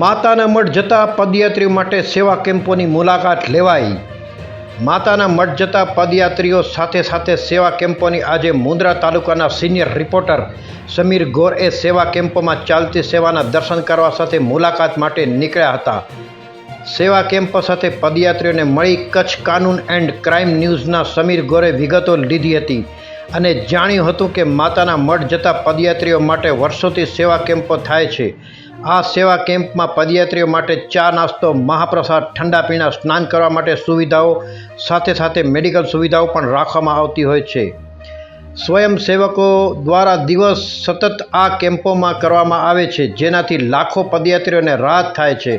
માતાના મઠ જતા પદયાત્રીઓ માટે સેવા કેમ્પોની મુલાકાત લેવાઈ. માતાના મઠ જતા પદયાત્રીઓ સાથે સાથે સેવા કેમ્પોની આજે મુંદ્રા તાલુકાના સિનિયર રિપોર્ટર સમીર ગોરએ સેવા કેમ્પોમાં ચાલતી સેવાના દર્શન કરવા સાથે મુલાકાત માટે નીકળ્યા હતા. સેવા કેમ્પ સાથે પદયાત્રીઓને મળી કચ્છ કાનૂન એન્ડ ક્રાઇમ ન્યૂઝના સમીર ગોરે વિગતો લીધી હતી અને જાણ્યું હતું કે માતાના મઠ જતા પદયાત્રીઓ માટે વર્ષોથી સેવા કેમ્પો થાય છે. આ સેવા કેમ્પમાં પદયાત્રીઓ માટે ચા નાસ્તો, મહાપ્રસાદ, ઠંડા પીણા, સ્નાન કરવા માટે સુવિધાઓ, સાથે સાથે મેડિકલ સુવિધાઓ પણ રાખવામાં આવતી હોય છે. સ્વયંસેવકો દ્વારા દિવસ સતત આ કેમ્પોમાં કરવામાં આવે છે, જેનાથી લાખો પદયાત્રીઓને રાહત થાય છે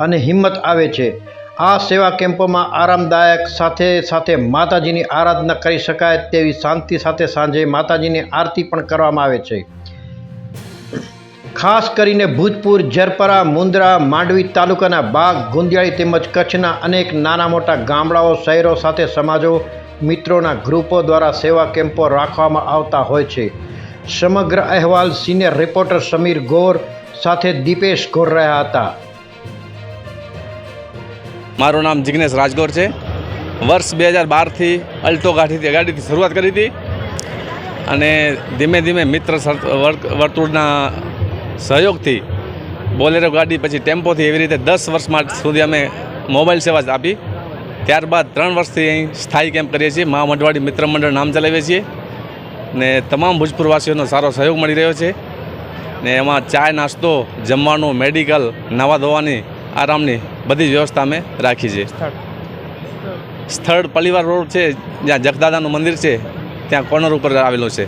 અને હિંમત આવે છે. આ સેવા કેમ્પોમાં આરામદાયક સાથે સાથે માતાજીની આરાધના કરી શકાય તેવી શાંતિ સાથે સાંજે માતાજીની આરતી પણ કરવામાં આવે છે. ખાસ કરીને ભૂજપુર જરપરા, મુંદ્રા, માંડવી તાલુકાના બાગ, ગુંદિયાળી તેમજ કચ્છના અનેક નાના મોટા ગામડાઓ, શહેરો સાથે સમાજો, મિત્રોના ગ્રુપો દ્વારા સેવા કેમ્પો રાખવામાં આવતા હોય છે. સમગ્ર અહેવાલ સિનિયર રિપોર્ટર સમીર ગોર સાથે દીપેશ ગોર રહ્યા હતા. મારું નામ જિગ્નેશ રાજગોર છે. વર્ષ બે હજાર બારથી અલ્ટો ગાડીથી ગાડીથી શરૂઆત કરી હતી. અને ધીમે ધીમે મિત્ર વર્તુળના સહયોગથી બોલેરો ગાડી પછી ટેમ્પોથી એવી રીતે દસ વર્ષ સુધી અમે મોબાઈલ સેવા જ આપી. ત્યારબાદ ત્રણ વર્ષથી અહીં સ્થાયી કેમ્પ કરીએ છીએ. મા મઢવાડી મિત્ર મંડળ નામ ચલાવીએ છીએ. ને તમામ ભોજપુરવાસીઓનો સારો સહયોગ મળી રહ્યો છે. ને એમાં ચાય નાસ્તો જમવાનું મેડિકલ નવા ધોવાની આરામની બધી જ વ્યવસ્થા અમે રાખી છે સ્થળ. પલીવાર રોડ છે જ્યાં જગદાદાનું મંદિર છે ત્યાં કોર્નર ઉપર આવેલું છે.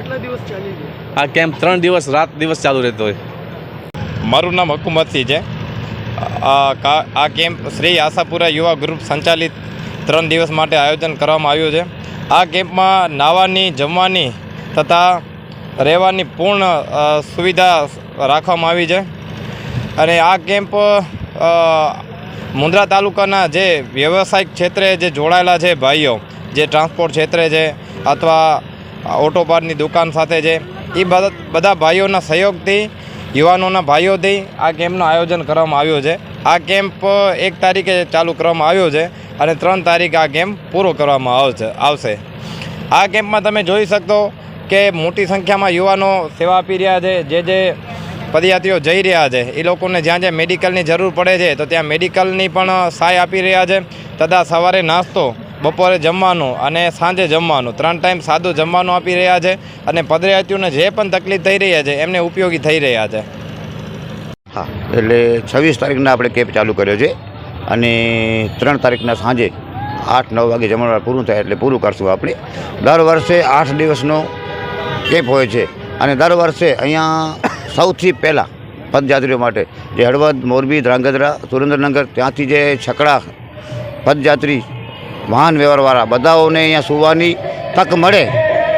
કેટલા દિવસ ચાલી ગયો? આ કેમ્પ ત્રણ દિવસ રાત દિવસ ચાલુ રહેતો હોય. મારું નામ હકુમતસિંહ છે. આ કા- આ કેમ્પ શ્રી આશાપુરા યુવા ગ્રુપ સંચાલિત ત્રણ દિવસ માટે આયોજન કરવામાં આવ્યું છે. આ કેમ્પમાં નાવાની જમવાની તથા રહેવાની પૂર્ણ સુવિધા રાખવામાં આવી છે. અને આ કેમ્પ મુન્દ્રા તાલુકાના જે વ્યવસાયિક ક્ષેત્રે જે જોડાયેલા છે ભાઈઓ જે ટ્રાન્સપોર્ટ ક્ષેત્રે છે અથવા ઓટો પાર્ટની દુકાન સાથે છે. એ બધા ભાઈઓના સહયોગથી, યુવાનોના ભાઈઓથી આ કેમ્પનું આયોજન કરવામાં આવ્યું છે. આ કેમ્પ એક તારીખે ચાલુ કરવામાં આવ્યો છે અને ત્રણ તારીખે આ કેમ્પ પૂરો કરવામાં આવશે આવશે. આ કેમ્પમાં તમે જોઈ શકતો કે મોટી સંખ્યામાં યુવાનો સેવા આપી રહ્યા છે, જે જે પદયાત્રીઓ જઈ રહ્યા છે. એ લોકોને જ્યાં જ્યાં મેડિકલની જરૂર પડે છે, તો ત્યાં મેડિકલની પણ સહાય આપી રહ્યા છે. તથા સવારે નાસ્તો બપોરે જમવાનું અને સાંજે જમવાનું. ત્રણ ટાઈમ સાદું જમવાનું આપી રહ્યા છે અને પદયાત્રીઓને જે પણ તકલીફ થઈ રહી છે એમને ઉપયોગી થઈ રહ્યા છે. હા, એટલે છવ્વીસ તારીખના આપણે કેમ્પ ચાલુ કર્યો છે અને ત્રણ તારીખના સાંજે આઠ નવ વાગે જમણવાર પૂરું થાય એટલે પૂરું કરશું આપણે. દર વર્ષે આઠ દિવસનો કેમ્પ હોય છે અને દર વર્ષે અહીંયા સૌથી પહેલાં પદયાત્રીઓ માટે જે હળવદ, મોરબી, ધ્રાંગધ્રા, સુરેન્દ્રનગર ત્યાંથી જે છકડા પદયાત્રી વાહન વ્યવહારવાળા બધાઓને અહીંયા સુવાની તક મળે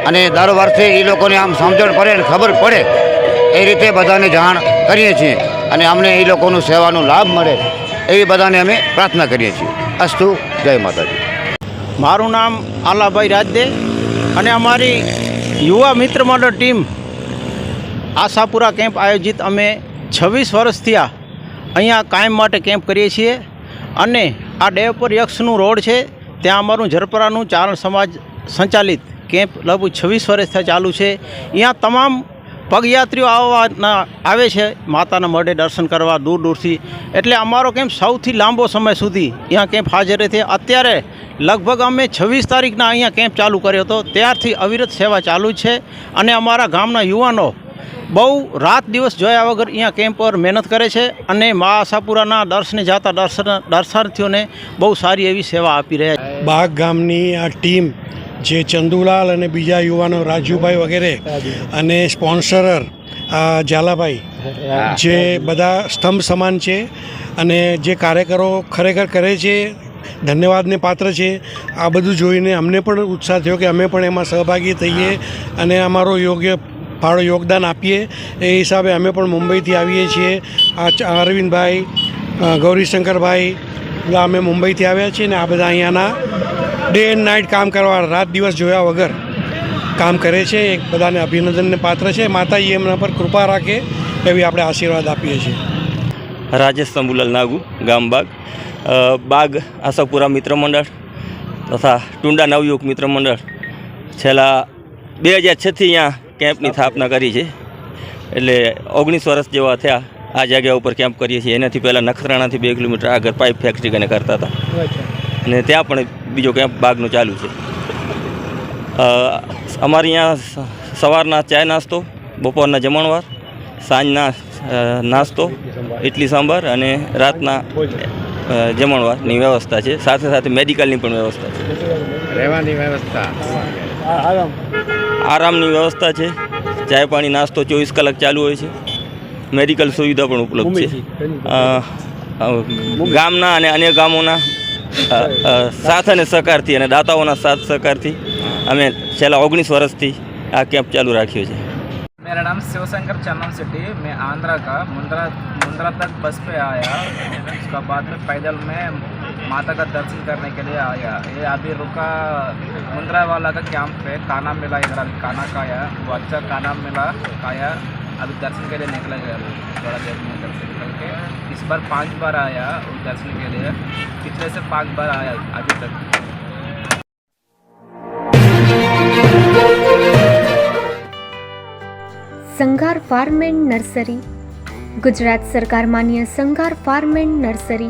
અને દર વર્ષે એ લોકોને આમ સમજણ પડે અને ખબર પડે એ રીતે બધાને જાણ કરીએ છીએ અને અમને એ લોકોનું સેવાનો લાભ મળે એવી બધાને અમે પ્રાર્થના કરીએ છીએ. અસ્તુ, જય માતાજી. મારું નામ આલાભાઈ રાજદે અને અમારી યુવા મિત્ર મંડળ ટીમ આશાપુરા કેમ્પ આયોજિત અમે છવ્વીસ વર્ષથી થયા અહીંયા કાયમ માટે કેમ્પ કરીએ છીએ અને આ ડેવ પર યક્ષનું રોડ છે ત્યાં અમારું ઝરપરાનું ચારણ સમાજ સંચાલિત કેમ્પ લગભગ છવ્વીસ વર્ષથી ચાલુ છે. અહીંયા તમામ પગયાત્રીઓ આવવાના આવે છે. માતાના મઢે દર્શન કરવા દૂર દૂરથી. એટલે અમારો કેમ્પ સૌથી લાંબો સમય સુધી અહીંયા કેમ્પ હાજર છે. અત્યારે લગભગ અમે છવ્વીસ તારીખના અહીંયા કેમ્પ ચાલુ કર્યો હતો. ત્યારથી અવિરત સેવા ચાલુ છે. અને અમારા ગામના યુવાનો બહુ રાત દિવસ જોયા વગર અહીંયા કેમ્પ પર મહેનત કરે છે અને મા આશાપુરાના દર્શને જતા દર્શન દર્શનાર્થીઓને બહુ સારી એવી સેવા આપી રહ્યા છે. બાગ ગામની આ ટીમ જે ચંદુલાલ અને બીજા યુવાનો રાજુભાઈ વગેરે અને સ્પોન્સરર ઝાલાભાઈ, જે બધા સ્તંભ સમાન છે અને જે કાર્યકરો ખરેખર કરે છે, ધન્યવાદને પાત્ર છે, આ બધું જોઈને અમને પણ ઉત્સાહ થયો કે અમે પણ એમાં સહભાગી થઈએ અને અમારો યોગ્ય ફાળો યોગદાન આપીએ એ હિસાબે અમે પણ મુંબઈથી આવીએ છીએ. આ અરવિંદભાઈ ગૌરીશંકરભાઈ બધા અમે મુંબઈથી આવ્યા છીએ ને આ બધા અહીંયાના ડે એન્ડ નાઇટ કામ કરવા, રાત દિવસ જોયા વગર કામ કરે છે. એક બધાને અભિનંદનને પાત્ર છે. માતાજી એમના પર કૃપા રાખે એવી આપણે આશીર્વાદ આપીએ છીએ. રાજેશ તંબુલાલ નાગુ, ગામ બાગ. બાગ આશાપુરા મિત્ર મંડળ તથા ટુંડા નવયુગ મિત્ર મંડળ. છેલ્લા બે હજાર છથી અહીંયા કેમ્પની સ્થાપના કરી છે. એટલે ઓગણીસ વર્ષ જેવા થયા આ જગ્યા ઉપર કેમ્પ કરીએ છીએ. એનાથી પહેલાં નખત્રાણાથી બે કિલોમીટર આગળ પાઇપ ફેક્ટરી કને કરતા હતા. અને ત્યાં પણ બીજો કેમ્પ બાગનો ચાલુ છે. અમારે અહીંયા સવારના ચાય નાસ્તો, બપોરના જમણવાર, સાંજના નાસ્તો ઇડલી સાંભાર અને રાતના જમણવારની વ્યવસ્થા છે. સાથે સાથે મેડિકલની પણ વ્યવસ્થા છે. રહેવાની વ્યવસ્થા. આરામની વ્યવસ્થા છે ચાય પાણી નાસ્તો ચોવીસ કલાક ચાલુ હોય છે મેડિકલ સુવિધા પણ ઉપલબ્ધ છે અ, અ, ગામના અને અન્ય ગામોના અ, અ, સાથ અને સહકારથી અને દાતાઓના સાથ સહકારથી અમે છેલ્લા ઓગણીસ વર્ષથી આ કેમ્પ ચાલુ રાખ્યો છે मेरा नाम शिवशंकर चन्नम सिटी मैं आंध्रा का मुंद्रा मुंद्रा तक बस पे आया उसका बाद में पैदल में माता का दर्शन करने के लिए आया ये अभी रुका मुंद्रा वाला का कैंप पे खाना मिला इधर अभी खाना खाया वो अच्छा खाना मिला खाया अभी दर्शन के लिए निकला गया थोड़ा देर में घर से निकल के इस बार पांच बार आया उस दर्शन के लिए पिछले से पांच बार आया अभी तक Sanghar farm and nursery Gujarat સરકાર માન્ય સંઘાર ફાર્મ એન્ડ નર્સરી